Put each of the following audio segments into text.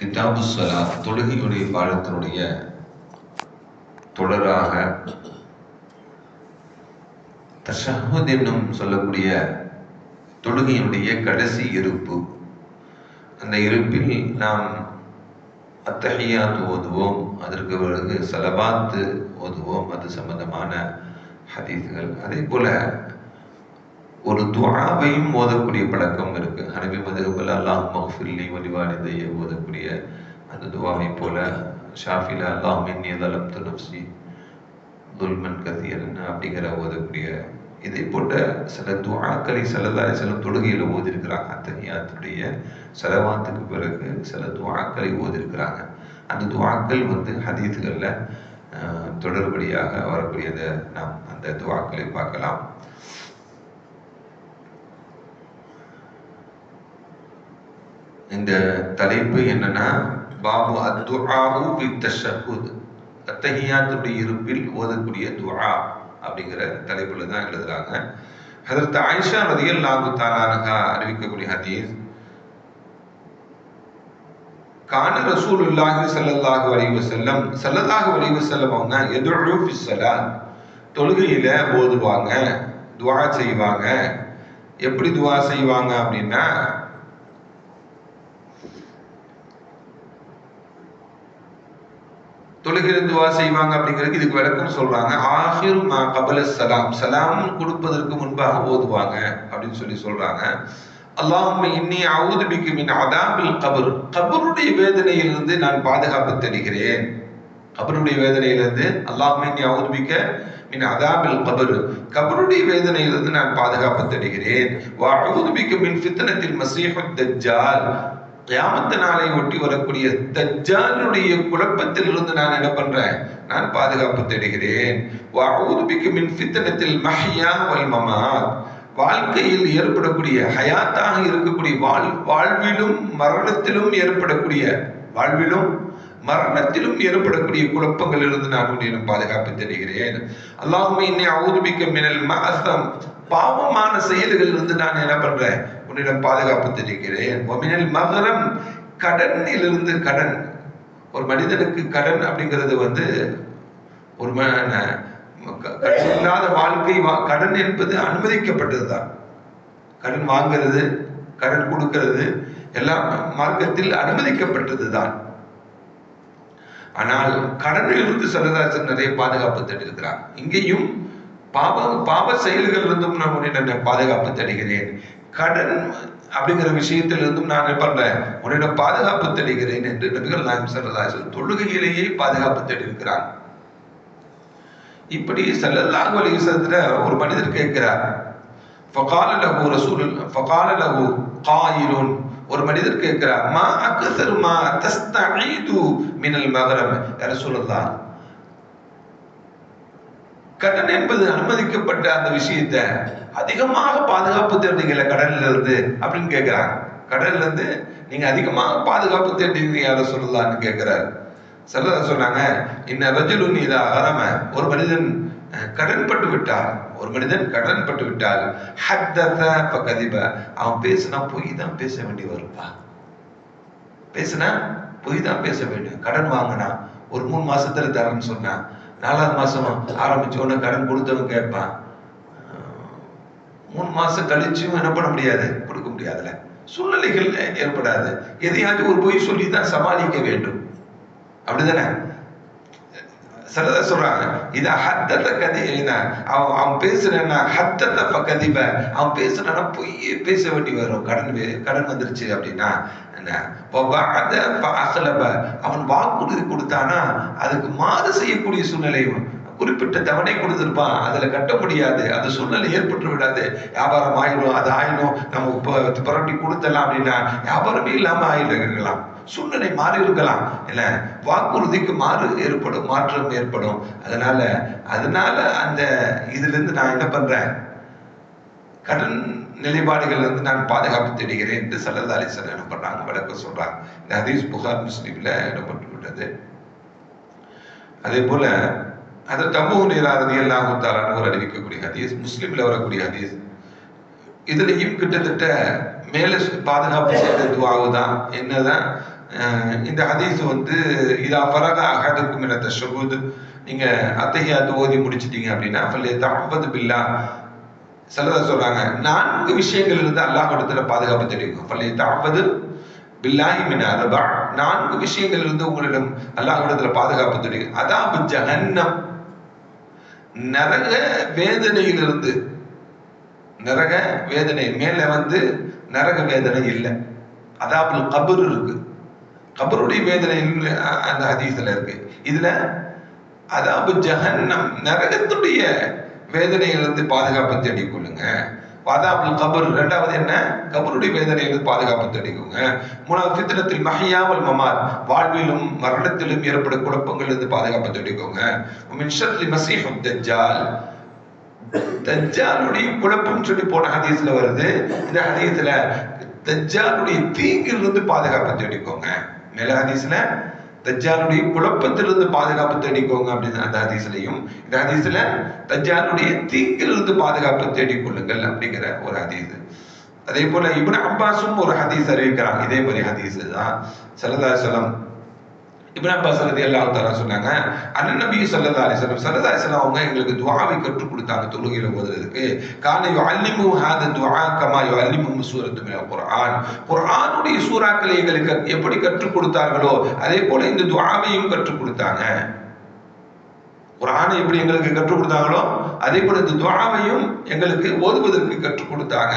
கிதாபு சலா தொழுகையுடைய பாடத்தினுடைய தொடராக தஷஹுத் என்னும் சொல்லக்கூடிய தொழுகையினுடைய கடைசி இருப்பு. அந்த இருப்பில் நாம் அத்தகையாத்து ஓதுவோம். அதற்கு பிறகு சலபாத்து ஓதுவோம். அது சம்பந்தமான ஹதீஸ்கள். அதே போல ஒரு துவாவையும் ஓதக்கூடிய பழக்கம் இருக்கு. அரபி மதுகபில் அல்லாஹ் மஹ்ஃபில்லி வலிவானிதையை ஓதக்கூடிய அந்த துவாவை போல ஷாஃபில அல்லாஹ் மின்னி தலம் நப்சி துல்மன் கதியரன் அப்படிங்கிற ஓதக்கூடிய இதை போன்ற சில துவாக்களை செல்லதாரி சில தொழுகையில் ஓதிருக்கிறாங்க. அத்தகையாத்துடைய செலவாத்துக்கு பிறகு சில துவாக்களை ஓதிருக்கிறாங்க. அந்த துவாக்கள் வந்து ஹதீஸ்களில் தொடர்படியாக வரக்கூடியதை நாம் அந்த துவாக்களை பார்க்கலாம். இந்த தலைப்பு என்னன்னா பாபு அத்துஆஹு பி தஷஹுத் அத்தஹியாத்துடைய இருப்பில் ஓதக்கூடிய துஆ அப்படிங்கிற தலைப்புல தான் எழுதுறாங்க. அதற்கு ஆயிஷா ரதியல்லாஹு தாலானகா அறிவிக்கக்கூடிய ஹதீஸ் கான ரசூலுல்லாஹி சல்லல்லாஹு அலைஹி வஸல்லம் சல்லல்லாஹு அலைஹி வஸல்லம் அவங்க யதுஉ ஃபி ஸலாத். தொழுகையில ஓதுவாங்க துஆ செய்வாங்க. எப்படி துஆ செய்வாங்க அப்படின்னா தொழுகையில் துவா செய்வாங்க அப்படிங்கிறதுக்கு இதுக்கு விளக்கம் சொல்றாங்க. ஆஹிர் மா கபல சலாம். சலாம் கொடுப்பதற்கு முன்பாக ஓதுவாங்க அப்படின்னு சொல்லி சொல்றாங்க. அல்லாஹும் இன்னி அவுது பிக்கு மின் அதாபில் கபர். கபருடைய வேதனையிலிருந்து நான் பாதுகாப்பு தருகிறேன் கபருடைய வேதனையிலிருந்து அல்லாஹும் இன்னி அவுது பிக்க மின் அதாபில் கபர். கபருடைய வேதனையிலிருந்து நான் பாதுகாப்பு தருகிறேன் வா அவுது மின் ஃபித்னத்தில் மசீஹத் தஜ்ஜால். கியாமத்த நாளை ஒட்டி வரக்கூடிய தஜ்ஜாலுடைய குழப்பத்தில் இருந்து நான் என்ன பண்றேன்? நான் பாதுகாப்பு தேடுகிறேன். மின் ஃபித்னத்தில் மஹ்யா வல் மமாத். வாழ்க்கையில் ஏற்படக்கூடிய ஹயாத்தாக இருக்கக்கூடிய வாழ் வாழ்விலும் மரணத்திலும் ஏற்படக்கூடிய வாழ்விலும் மரணத்திலும் ஏற்படக்கூடிய குழப்பங்களிலிருந்து நான் உன்னிடம் பாதுகாப்பு தேடுகிறேன். அல்லாஹுமே இன்னை அவுதுபிக்க மினல் மகசம் பாவமான செயல்களிலிருந்து நான் என்ன பண்றேன்? உன்னிடம் பாதுகாப்பு தெரிவிக்கிறேன் ஒமினல் மகரம் கடனிலிருந்து கடன். ஒரு மனிதனுக்கு கடன் அப்படிங்கிறது வந்து ஒரு கடன் இல்லாத வாழ்க்கை கடன் என்பது அனுமதிக்கப்பட்டது தான் கடன் வாங்கிறது கடன் கொடுக்கிறது எல்லாம் மார்க்கத்தில் அனுமதிக்கப்பட்டது தான் ஆனால் கடனிலிருந்து சரதாசன் நிறைய பாதுகாப்பு தட்டிருக்கிறார் இங்கேயும் பாவ பாவ செயல்கள் இருந்தும் நான் உன்னிடம் பாதுகாப்பு தருகிறேன் கடன் அப்படிங்கிற விஷயத்திலிருந்தும் நான் என்ன பண்றேன் உன்னிடம் பாதுகாப்பு தருகிறேன் என்று நபிகள் நாயம் சரதாசன் தொழுகையிலேயே பாதுகாப்பு தேடியிருக்கிறார். இப்படி சல்லல்லாஹு அலைஹி ஒரு மனிதர் கேட்கிறார். ஃபகால லகு ரசூல் ஃபகால லகு காயிலுன். ஒரு மனிதர் கேட்கிறார் மா அக்ஸர் மா தஸ்தஈது மினல் மகரம் ரசூலுல்லாஹ் கடன் என்பது அனுமதிக்கப்பட்ட அந்த விஷயத்த அதிகமாக பாதுகாப்பு தேடுறீங்கள கடல்ல இருந்து அப்படின்னு கேட்கிறாங்க. கடல்ல இருந்து நீங்க அதிகமாக பாதுகாப்பு தேடுறீங்க யார சொல்லலாம்னு கேட்கிறாரு. சிலர் சொன்னாங்க இன்ன ரஜுலுன் இதா அகரம ஒரு மனிதன் கடன் பட்டு விட்டால் ஒரு மனிதன் கடன் பட்டு விட்டால் ஹத்தத கதிப அவன் பேசினா பொய் தான் பேச வேண்டி வருப்பா பேசினா பொய் தான் பேச வேண்டும். கடன் வாங்கினா ஒரு மூணு மாசத்துல தரேன்னு சொன்னான் நாலாவது மாசம் ஆரம்பிச்ச உடனே கடன் கொடுத்தவன் கேட்பான். மூணு மாசம் கழிச்சும் என்ன பண்ண முடியாது? கொடுக்க முடியாதுல சூழ்நிலைகள் ஏற்படாது. எதையாச்சும் ஒரு பொய் சொல்லி தான் சமாளிக்க வேண்டும். அப்படிதானே? சிலத சொல்றாங்க இது ஹத்தத்தை கதி அவன் அவன் பேசுறேன்னா ஹத்தத்தை கதிப அவன் பேசுறான்னா பொய் பேச வேண்டி வரும். கடன் கடன் வந்துருச்சு அப்படின்னா அவன் வாக்குறுதி கொடுத்தானா? அதுக்கு மாறு செய்யக்கூடிய சூழ்நிலை குறிப்பிட்ட தவணை கொடுத்துருப்பான். அதுல கட்ட முடியாது. அந்த சூழ்நிலை ஏற்பட்டு விடாது. வியாபாரம் ஆயிடும் அது ஆயிடும் நம்ம புரட்டி கொடுத்தலாம் அப்படின்னா வியாபாரமே இல்லாம ஆயிடலாம் சூழ்நிலை மாறி இருக்கலாம். இல்ல வாக்குறுதிக்கு மாறு ஏற்படும் மாற்றம் ஏற்படும். அதனால அதனால அந்த இதுல இருந்து நான் என்ன பண்றேன்? கடன் நிலைப்பாடுகள் இருந்து நான் பாதுகாப்பு தேடுகிறேன் என்று சல்லல்லா அலிசன் என்ன பண்றாங்க? விளக்க சொல்றாங்க. இந்த ஹதீஸ் புகார் முஸ்லீம்ல இடப்பட்டு விட்டது அதே போல அது தமு நீராரதி எல்லாம் தாரானவர் அறிவிக்கக்கூடிய ஹதீஸ் முஸ்லீம்ல வரக்கூடிய ஹதீஸ். இதுலயும் கிட்டத்தட்ட மேல பாதுகாப்பு செய்த துவாவு என்னதான் அஹ் இந்த ஹதீஸ் வந்து இதா ஃபரக அஹதுக்கும் என தஷகுது நீங்க அது ஓதி முடிச்சிட்டீங்க அப்படின்னா பில்லா சிலதை சொல்றாங்க நான்கு விஷயங்கள் இருந்து அல்லாஹ் இடத்துல பாதுகாப்பு தெரிவிக்கும். பள்ளி தஹவது பில்லாஹி மின் அரபா நான்கு விஷயங்கள் இருந்து உங்களிடம் அல்லாஹ் இடத்துல பாதுகாப்பு தெரிவிக்கும். அதாபு ஜஹன்னம். நரக வேதனையிலிருந்து நரக வேதனை மேல வந்து நரக வேதனை இல்லை. அதாபுல் கபர் இருக்கு. கபருடைய வேதனை அந்த ஹதீஸ்ல இருக்கு. இதுல அதாபு ஜஹன்னம் நரகத்துடைய வேதனையிலிருந்து பாதுகாப்பு தேடிக் கொள்ளுங்க வாதாபுல் கபர் ரெண்டாவது என்ன? கபருடைய வேதனையிலிருந்து பாதுகாப்பு தேடிக்கோங்க. மூணாவது சித்திரத்தில் மகையாமல் மமார் வாழ்விலும் மரணத்திலும் ஏற்படும் குழப்பங்களிலிருந்து பாதுகாப்பு தேடிக்கோங்க. மின்ஷத்லி மசீஹு தஜ்ஜால் தஜ்ஜாலுடைய குழப்பம் சொல்லி போன ஹதீஸ்ல வருது. இந்த ஹதீஸ்ல தஜ்ஜாலுடைய தீங்கிலிருந்து பாதுகாப்பு தேடிக்கோங்க. மேல ஹதீஸ்ல தஜ்ஜாலுடைய குழப்பத்திலிருந்து பாதுகாப்பு தேடிக்கோங்க அப்படின்னு அந்த ஹதீஸ்லையும். இந்த ஹதீஸ்ல தஜ்ஜாலுடைய தீங்கிலிருந்து பாதுகாப்பு தேடிக்கொள்ளுங்கள் அப்படிங்கிற ஒரு ஹதீஸ். அதே போல இப்ன அப்பாஸும் ஒரு ஹதீஸ் அறிவிக்கிறாங்க இதே மாதிரி ஹதீஸ் தான். சல்லா சொல்லம் இப்னு அப்பாஸ் ரதி அல்லாஹ் தாலா சொன்னாங்க அண்ணன் நபி சல்லா அலிஸ்லாம் சல்லா அலிஸ்லாம் அவங்க எங்களுக்கு துவாவை கற்றுக் கொடுத்தாங்க தொழுகையில ஓதுறதுக்கு. காலை அல்லிமு ஹாத துவா கமா யுஅல்லிமு சூரத்து மேல குரான் குரானுடைய சூறாக்களை எங்களுக்கு எப்படி கற்றுக் கொடுத்தார்களோ அதே போல இந்த துவாவையும் கற்றுக் கொடுத்தாங்க. குரானை எப்படி எங்களுக்கு கற்றுக் கொடுத்தாங்களோ அதே போல இந்த துவாவையும் எங்களுக்கு ஓதுவதற்கு கற்றுக் கொடுத்தாங்க.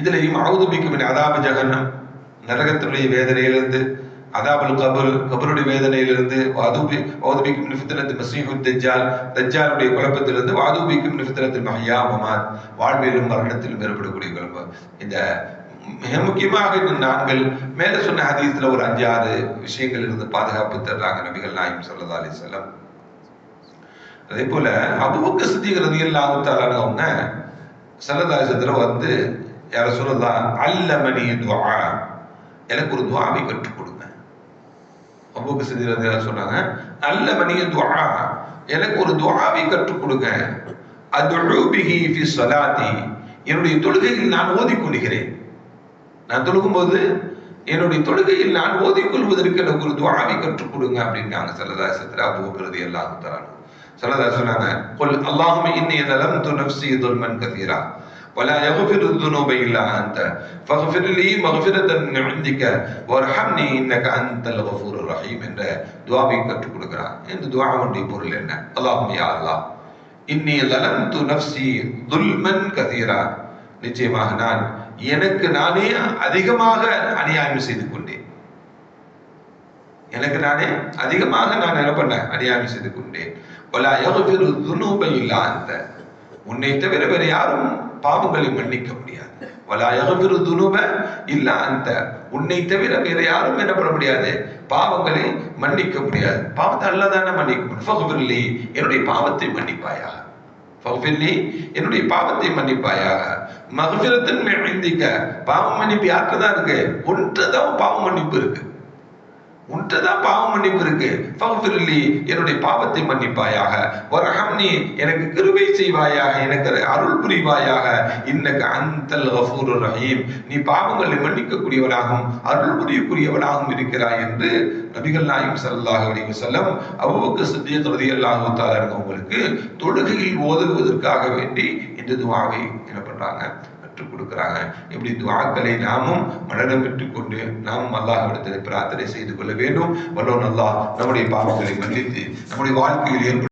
இதுலையும் அவுதுபிக்கும் அதாப ஜகன்னம் நரகத்தினுடைய வேதனையிலிருந்து அதாபல் கபர் கபருடைய வேதனையிலிருந்து வாதுபி வாதுபிக்கும் நிஃபித்தனத்தில் மசீஹு தஜ்ஜால் தஜ்ஜாலுடைய குழப்பத்திலிருந்து வாதுபிக்கும் நிஃபித்தனத்தில் மஹியா மமாத் வாழ்விலும் மரணத்திலும் ஏற்படக்கூடிய குழப்பம் இந்த மிக முக்கியமாக இந்த நாங்கள் மேல சொன்ன ஹதீஸ்ல ஒரு அஞ்சாறு விஷயங்கள் இருந்து பாதுகாப்பு தர்றாங்க நபிகள் நாயும் சல்லா அலி செல்லம் அதே போல அபுபக்க சித்திகிறது இல்லாம அவங்க சல்லதாசத்துல வந்து யார சொல்லலாம் அல்லமணி துவா எனக்கு ஒரு துவாவை கற்றுக் கொடுங்க. அபூபு சிதிரதியா சொன்னாங்க நல்ல மணிய துவா எனக்கு ஒரு துவாவை கற்றுக் கொடுங்க. அதுபிகி ஃபி சலாத்தி என்னுடைய தொழுகையில் நான் ஓதிக்கொள்கிறேன். நான் தொழுகும்போது என்னுடைய தொழுகையில் நான் ஓதிக்கொள்வதற்கு எனக்கு ஒரு துவாவை கற்றுக் கொடுங்க அப்படின்னாங்க சரதாசத்தில் அபூபுகிறது எல்லாரும் தராங்க சரதா சொன்னாங்க கொல் அல்லாஹுமே இன்னைய நலம் துணப்சி துல்மன் கதீரா ولا يغفر الذنوب الا انت فاغفر لي مغفرة من عندك وارحمني انك انت الغفور الرحيم என்ற துஆவை கற்றுக் கொடுக்கிறார் இந்த துஆவுடைய பொருள் என்ன அல்லாஹும் யா அல்லாஹ் இன்னி ظلمت نفسي ظلما كثيرا நிச்சயமாக நான் எனக்கு நானே அதிகமாக அநியாயம் செய்து கொண்டேன் எனக்கு நானே அதிகமாக நான் என்ன பண்ணேன் அநியாயம் செய்து கொண்டேன் வலா யகுஃபிரு துனூப இல்லா அந்த உன்னை தவிர வேற யாரும் பாவங்களை மன்னிக்க முடியாது. வலா யகுஃபிரு இல்ல அந்த உன்னை தவிர வேற யாரும் என்ன பண்ண முடியாது. பாவங்களை மன்னிக்க முடியாது. பாவத்தை அல்லதானே மன்னிக்க முடியும். என்னுடைய பாவத்தை மன்னிப்பாயாக. ஃபகுஃபிர்லி என்னுடைய பாவத்தை மன்னிப்பாயாக. மகஃபிரத்தின் இந்திக்க பாவம் மன்னிப்பு யாருக்கு தான் இருக்கு? ஒன்று தான் பாவம் மன்னிப்பு இருக்கு. உன்ட்டதான் பாவம் மன்னிப்பு இருக்கு. என்னுடைய பாவத்தை மன்னிப்பாயாக. வரஹம்னி எனக்கு கிருபை செய்வாயாக எனக்கு அருள் புரிவாயாக. இன்னக்கு அந்தல் கஃபூர் ரஹீம். நீ பாவங்களை மன்னிக்கக்கூடியவனாகவும் அருள் புரியக்கூடியவனாகவும் இருக்கிறாய் என்று நபிகள் நாயும் சல்லாஹ் அலி வசல்லம் அவ்வளவுக்கு சித்திய ரதியல்லாஹு தாலா உங்களுக்கு தொழுகையில் ஓதுவதற்காக வேண்டி இந்த துவாவை என்ன பண்றாங்க பெற்றுக் கொடுக்கிறாங்க. இப்படி துவாக்களை நாமும் மனடம் பெற்றுக்கொண்டு நாமும் அல்லாஹ்விடத்தில் பிரார்த்தனை செய்து கொள்ள வேண்டும். வல்லோன் அல்லாஹ் நம்முடைய பாவங்களை மன்னித்து நம்முடைய வாழ்க்கையில் ஏற்படும்